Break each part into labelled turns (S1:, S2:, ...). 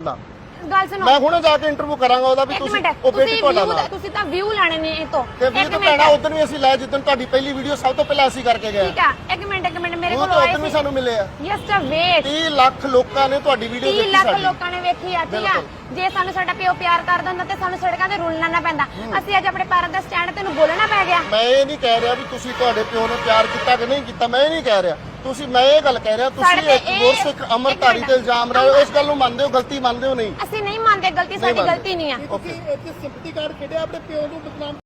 S1: ਨਾ।
S2: ਗੱਲ ਸੁਣੋ।
S1: ਮੈਂ ਹੁਣੇ ਜਾ ਕੇ ਇੰਟਰਵਿਊ ਕਰਾਂਗਾ ਉਹਦਾ ਵੀ
S2: ਇੱਕ
S1: ਤੁਸੀਂ
S2: ਮਿੰਟ।
S1: ਉਹ ਬੇਟੀ
S2: ਤੁਸੀਂ
S1: ਤੁਹਾਡਾ
S2: view ਤੁਸੀਂ ਤਾਂ ਵਿਊ ਲੈਣੇ ਨੇ ਇਹ ਤੋਂ।
S1: ਤੇ ਵੀ
S2: ਇੱਕ
S1: ਤਾਂ
S2: ਮਿੰਟ।
S1: ਉਦੋਂ ਵੀ ਅਸੀਂ ਲੈ ਜਿੱਦਣ ਤੁਹਾਡੀ ਪਹਿਲੀ ਵੀਡੀਓ ਸਭ ਤੋਂ ਪਹਿਲਾਂ ਅਸੀਂ ਕਰਕੇ ਗਏ।
S2: ਠੀਕ ਆ। ਇੱਕ ਮਿੰਟ ਇੱਕ ਮਿੰਟ। ਮੇਰੇ
S1: ਉਹ
S2: ਕੋਲ
S1: ਤਾਂ ਉਦੋਂ ਵੀ ਸਾਨੂੰ ਮਿਲੇ ਆ।
S2: ਜਸਟ ਵੇਟ
S1: 30 ਲੱਖ ਲੋਕਾਂ ਨੇ ਤੁਹਾਡੀ ਵੀਡੀਓ
S2: 30
S1: ਦੇਖੀ
S2: ਲੱਖ
S1: ਸਾਡੀ।
S2: ਲੋਕਾਂ ਨੇ ਵੇਖੀ ਆ ਠੀਕ ਆ।
S1: ਬਿਲਕੁਲ।
S2: ਜੇ ਸਾਨੂੰ ਸਾਡਾ ਪਿਓ ਪਿਆਰ ਕਰਦਾ ਹੁੰਦਾ ਤੇ ਸਾਨੂੰ ਸੜਕਾਂ ਤੇ ਰੁਲਣਾ ਨਾ ਪੈਂਦਾ। ਅਸੀਂ ਅੱਜ ਆਪਣੇ ਭਾਰਤ ਦਾ ਸਟੈਂਡ ਤੈਨੂੰ ਬੋਲਣਾ ਪੈ ਗਿਆ।
S1: ਮੈਂ ਇਹ ਨਹੀਂ ਕਹਿ ਰਿਹਾ ਵੀ ਤੁਸੀਂ ਤੁਹਾਡੇ ਪਿਓ ਨੇ ਪਿਆਰ ਕੀਤਾ ਕਿ ਨਹੀਂ ਕੀਤਾ ਮੈਂ ਇਹ ਨਹੀਂ ਕਹਿ ਰਿਹਾ। ਤੁਸੀਂ ਮੈਂ ਇਹ ਗੱਲ ਕਹਿ ਰਿਹਾ ਤੁਸੀਂ ਇੱਕ
S2: ਇਹ-
S1: ਗੁਰਸਿੱਖ ਅਮਰਤਾਰੀ ਤੇ ਇਲਜ਼ਾਮ ਹੋ ਇਸ ਗੱਲ ਨੂੰ ਮੰਨਦੇ ਹੋ ਗਲਤੀ ਮੰਨਦੇ ਹੋ ਨਹੀਂ?
S2: ਅਸੀਂ ਨਹੀਂ ਮੰਨਦੇ ਗਲਤੀ ਸਾਡੀ। ਗਲਤੀ ਨਹੀਂ ਆ
S1: ਓਕੇ।
S3: ਇੱਥੇ ਸਿੰਪਥੀ ਕਾਰਡ ਖੇਡਿਆ ਆਪਣੇ ਪਿਓ ਨੂੰ ਬਦਨਾਮ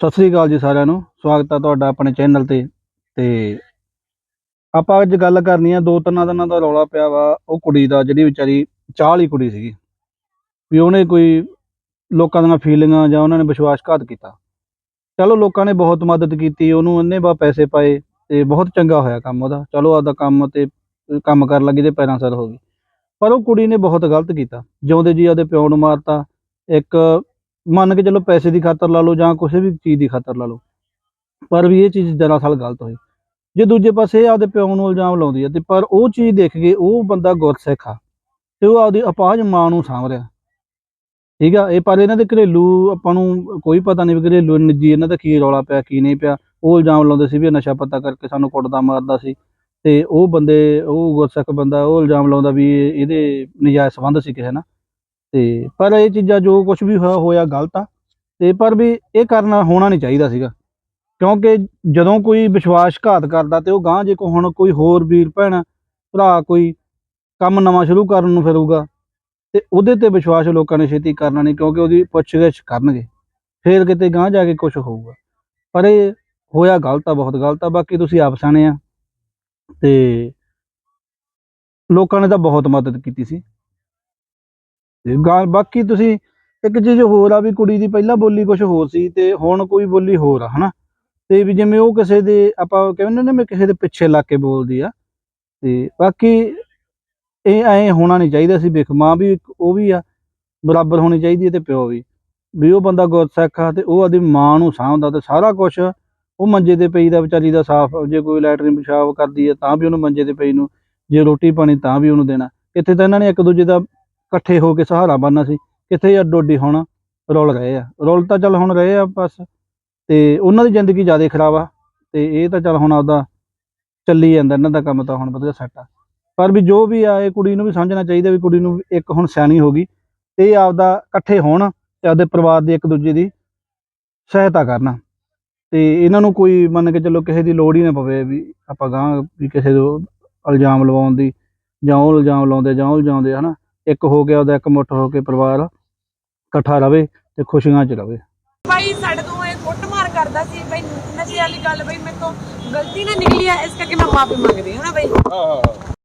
S4: ਸਤਿ ਸ੍ਰੀ ਅਕਾਲ ਜੀ ਸਾਰਿਆਂ ਨੂੰ। ਸਵਾਗਤ ਹੈ ਤੁਹਾਡਾ ਆਪਣੇ ਚੈਨਲ ਤੇ। ਤੇ ਆਪਾਂ ਅੱਜ ਗੱਲ ਕਰਨੀ ਆ ਦੋ ਤਿੰਨ ਦਿਨਾਂ ਦਾ ਰੌਲਾ ਪਿਆ ਵਾ ਉਹ ਕੁੜੀ ਦਾ ਜਿਹੜੀ ਵਿਚਾਰੀ ਚਾਹ ਵਾਲੀ ਕੁੜੀ ਸੀਗੀ। ਵੀ ਉਹਨੇ ਕੋਈ ਲੋਕਾਂ ਦੀਆਂ ਫੀਲਿੰਗਾਂ ਜਾਂ ਉਹਨਾਂ ਨੇ ਵਿਸ਼ਵਾਸਘਾਤ ਕੀਤਾ। ਚਲੋ ਲੋਕਾਂ ਨੇ ਬਹੁਤ ਮਦਦ ਕੀਤੀ ਉਹਨੂੰ ਇੰਨੇ ਬਾ ਪੈਸੇ ਪਾਏ ਤੇ ਬਹੁਤ ਚੰਗਾ ਹੋਇਆ ਕੰਮ ਉਹਦਾ। ਚਲੋ ਆਪਦਾ ਕੰਮ ਤੇ ਕੰਮ ਕਰਨ ਲੱਗੀ ਤੇ ਪੈਰਾਂ ਸਿਰ ਹੋ ਗਈ। ਪਰ ਉਹ ਕੁੜੀ ਨੇ ਬਹੁਤ ਗਲਤ ਕੀਤਾ। ਜਿਉਂਦੇ ਜੀ ਉਹਦੇ ਪਿਓ ਨੂੰ ਮਾਰਤਾ, ਇੱਕ ਮੰਨ ਕੇ ਚਲੋ ਪੈਸੇ ਦੀ ਖਾਤਰ ਲਾ ਲਓ ਜਾਂ ਕਿਸੇ ਵੀ ਚੀਜ਼ ਦੀ ਖਾਤਰ ਲਾ ਲਓ। ਪਰ ਵੀ ਇਹ ਚੀਜ਼ ਦਰਅਸਲ ਗਲਤ ਹੋਈ। ਜੇ ਦੂਜੇ ਪਾਸੇ ਆਪਦੇ ਪਿਓ ਨੂੰ ਇਲਜ਼ਾਮ ਲਾਉਂਦੀ ਹੈ ਤੇ ਪਰ ਉਹ ਚੀਜ਼ ਦੇਖ ਕੇ ਉਹ ਬੰਦਾ ਗੁਰਸਿੱਖ ਆ ਤੇ ਉਹ ਆਪਦੀ ਅਪਾਹਜ ਮਾਂ ਨੂੰ ਸਾਂਭ ਰਿਹਾ। ਠੀਕ ਆ, ਇਹ ਪਰ ਇਹਨਾਂ ਦੇ ਘਰੇਲੂ ਆਪਾਂ ਨੂੰ ਕੋਈ ਪਤਾ ਨਹੀਂ ਵੀ ਘਰੇਲੂ ਨਿੱਜੀ ਇਹਨਾਂ ਦਾ ਕੀ ਰੌਲਾ ਪਿਆ, ਕੀ ਨਹੀਂ ਪਿਆ। ਉਹ ਇਲਜ਼ਾਮ ਲਾਉਂਦੇ ਸੀ ਵੀ ਨਸ਼ਾ ਪੱਤਾ ਕਰਕੇ ਸਾਨੂੰ ਕੁੱਟਦਾ ਮਾਰਦਾ ਸੀ। ਤੇ ਉਹ ਬੰਦੇ, ਉਹ ਗੁਰਸਿੱਖ ਬੰਦਾ, ਉਹ ਇਲਜ਼ਾਮ ਲਾਉਂਦਾ ਵੀ ਇਹਦੇ ਨਜਾਇਜ਼ ਸੰਬੰਧ ਸੀ ਕਿਸੇ ਨਾਲ। ਤੇ ਪਰ ਇਹ ਚੀਜ਼ਾਂ ਜੋ ਕੁਝ ਵੀ ਹੋਇਆ ਹੋਇਆ ਗਲਤ ਆ। ਤੇ ਪਰ ਵੀ ਇਹ ਕਰਨਾ ਹੋਣਾ ਨਹੀਂ ਚਾਹੀਦਾ ਸੀਗਾ। ਕਿਉਂਕਿ ਜਦੋਂ ਕੋਈ ਵਿਸ਼ਵਾਸਘਾਤ ਕਰਦਾ ਤੇ ਉਹ ਗਾਂ ਜੇ ਕੋ ਹੁਣ ਕੋਈ ਹੋਰ ਵੀਰ, ਭੈਣ, ਭਰਾ ਕੋਈ ਕੰਮ ਨਵਾਂ ਸ਼ੁਰੂ ਕਰਨ ਨੂੰ ਫਿਰੂਗਾ ਤੇ ਉਹਦੇ ਤੇ ਵਿਸ਼ਵਾਸ ਲੋਕਾਂ ਨੇ ਛੇਤੀ ਕਰਨਾ ਨਹੀਂ, ਕਿਉਂਕਿ ਉਹਦੀ ਪੁੱਛਗਿੱਛ ਕਰਨਗੇ। ਫੇਰ ਕਿਤੇ ਗਾਂ ਜਾ ਕੇ ਕੁਝ ਹੋਊਗਾ। ਪਰ ਇਹ ਹੋਇਆ ਗਲਤ ਆ, ਬਹੁਤ ਗਲਤ ਆ। ਬਾਕੀ ਤੁਸੀਂ ਆਪ ਸਿਆਣੇ ਆ। ਤੇ ਲੋਕਾਂ ਨੇ ਤਾਂ ਬਹੁਤ ਮਦਦ ਕੀਤੀ ਸੀ। ਤੇ ਗਾਂ, ਬਾਕੀ ਤੁਸੀਂ ਇੱਕ ਚੀਜ਼ ਹੋਰ ਆ ਵੀ ਕੁੜੀ ਦੀ ਪਹਿਲਾਂ ਬੋਲੀ ਕੁਝ ਹੋਰ ਸੀ ਤੇ ਹੁਣ ਕੋਈ ਬੋਲੀ ਹੋਰ ਆ, ਹਨਾ? ਤੇ ਵੀ ਜਿਵੇਂ ਉਹ ਕਿਸੇ ਦੇ ਆਪਾਂ ਕਹਿੰਦੇ ਨੇ, ਮੈਂ ਕਿਸੇ ਦੇ ਪਿੱਛੇ ਲੱਗ ਕੇ ਬੋਲਦੀ ਆ। ਤੇ ਬਾਕੀ ਇਹ ਐ ਹੋਣਾ ਨਹੀਂ ਚਾਹੀਦਾ ਸੀ ਵੇਖ ਮਾਂ ਵੀ ਇੱਕ ਉਹ ਵੀ ਆ, ਬਰਾਬਰ ਹੋਣੀ ਚਾਹੀਦੀ ਹੈ ਤੇ ਪਿਓ ਵੀ। ਵੀ ਉਹ ਬੰਦਾ ਗੁਰਸਿੱਖ ਆ ਤੇ ਉਹ ਆਦੀ ਮਾਂ ਨੂੰ ਸਾਂਭਦਾ ਤੇ ਸਾਰਾ ਕੁਝ ਉਹ ਮੰਜੇ ਤੇ ਪਈ ਦਾ ਵਿਚਾਰੀ ਦਾ ਸਾਫ਼, ਜੇ ਕੋਈ ਲੈਟਰਿਨ ਪਿਸ਼ਾਬ ਕਰਦੀ ਹੈ ਤਾਂ ਵੀ ਉਹਨੂੰ ਮੰਜੇ ਤੇ ਪਈ ਨੂੰ, ਜੇ ਰੋਟੀ ਪਾਣੀ ਤਾਂ ਵੀ ਉਹਨੂੰ ਦੇਣਾ। ਇੱਥੇ ਤਾਂ ਇਹਨਾਂ ਨੇ ਇੱਕ ਦੂਜੇ ਦਾ ਇਕੱਠੇ ਹੋ ਕੇ ਸਹਾਰਾ ਬਣਨਾ ਸੀ, ਕਿੱਥੇ ਅੱਡੋ ਅੱਡੀ ਹੁਣ ਰੁਲ ਰਹੇ ਆ। ਰੁਲ ਤਾਂ ਚੱਲ ਹੁਣ ਰਹੇ ਆ ਬਸ, ਤੇ ਉਹਨਾਂ ਦੀ ਜ਼ਿੰਦਗੀ ਜ਼ਿਆਦਾ ਖਰਾਬ ਆ, ਤੇ ਇਹ ਤਾਂ ਚੱਲ ਹੁਣ ਆਪਦਾ ਚੱਲੀ ਜਾਂਦਾ, ਇਹਨਾਂ ਦਾ ਕੰਮ ਤਾਂ ਹੁਣ ਵਧੀਆ ਸੈੱਟ ਆ। ਪਰ ਵੀ ਜੋ ਵੀ ਆ ਇਹ ਕੁੜੀ ਨੂੰ ਵੀ ਸਮਝਣਾ ਚਾਹੀਦਾ ਵੀ ਕੁੜੀ ਨੂੰ ਇੱਕ ਹੁਣ ਸਿਆਣੀ ਹੋ ਗਈ ਤੇ ਇਹ ਆਪਦਾ ਇਕੱਠੇ ਹੋਣ ਤੇ ਆਪਦੇ ਪਰਿਵਾਰ ਦੀ ਇੱਕ ਦੂਜੇ ਦੀ ਸਹਾਇਤਾ ਕਰਨ। ਤੇ ਇਹਨਾਂ ਨੂੰ ਕੋਈ ਮੰਨ ਕੇ ਚੱਲੋ ਕਿਸੇ ਦੀ ਲੋੜ ਹੀ ਨਾ ਪਵੇ ਵੀ ਆਪਾਂ ਗਾਂ ਵੀ ਕਿਸੇ ਦੇ ਇਲਜ਼ਾਮ ਲਵਾਉਣ ਦੀ ਜਾਂ ਉਹ ਇਲਜ਼ਾਮ ਲਾਉਂਦੇ ਜਾਂ ਉਹ ਇਲਜ਼ਾਮਦੇ ਹਨਾ? ਇੱਕ ਹੋ ਗਿਆ ਉਹਦਾ ਇੱਕ ਮੁੱਠ ਹੋ ਕੇ ਪਰਿਵਾਰ ਇਕੱਠਾ ਰਵੇ ਤੇ ਖੁਸ਼ੀਆਂ 'ਚ ਰਵੇ।
S5: ਭਾਈ ਸਾਡੇ ਤੋਂ ਇਹ ਕੁੱਟਮਾਰ ਕਰਦਾ ਸੀ ਭਾਈ ਨਸ਼ੇ ਵਾਲੀ ਗੱਲ ਭਾਈ ਮੇਰੇ ਤੋਂ ਗਲਤੀ ਨਾ ਨਿਕਲੀ ਆ ਇਸ ਕਰਕੇ ਮੈਂ ਮਾਫੀ ਮੰਗਦੀ ਹਾਂ ਨਾ ਭਾਈ
S1: ਹਾਂ ਹਾਂ।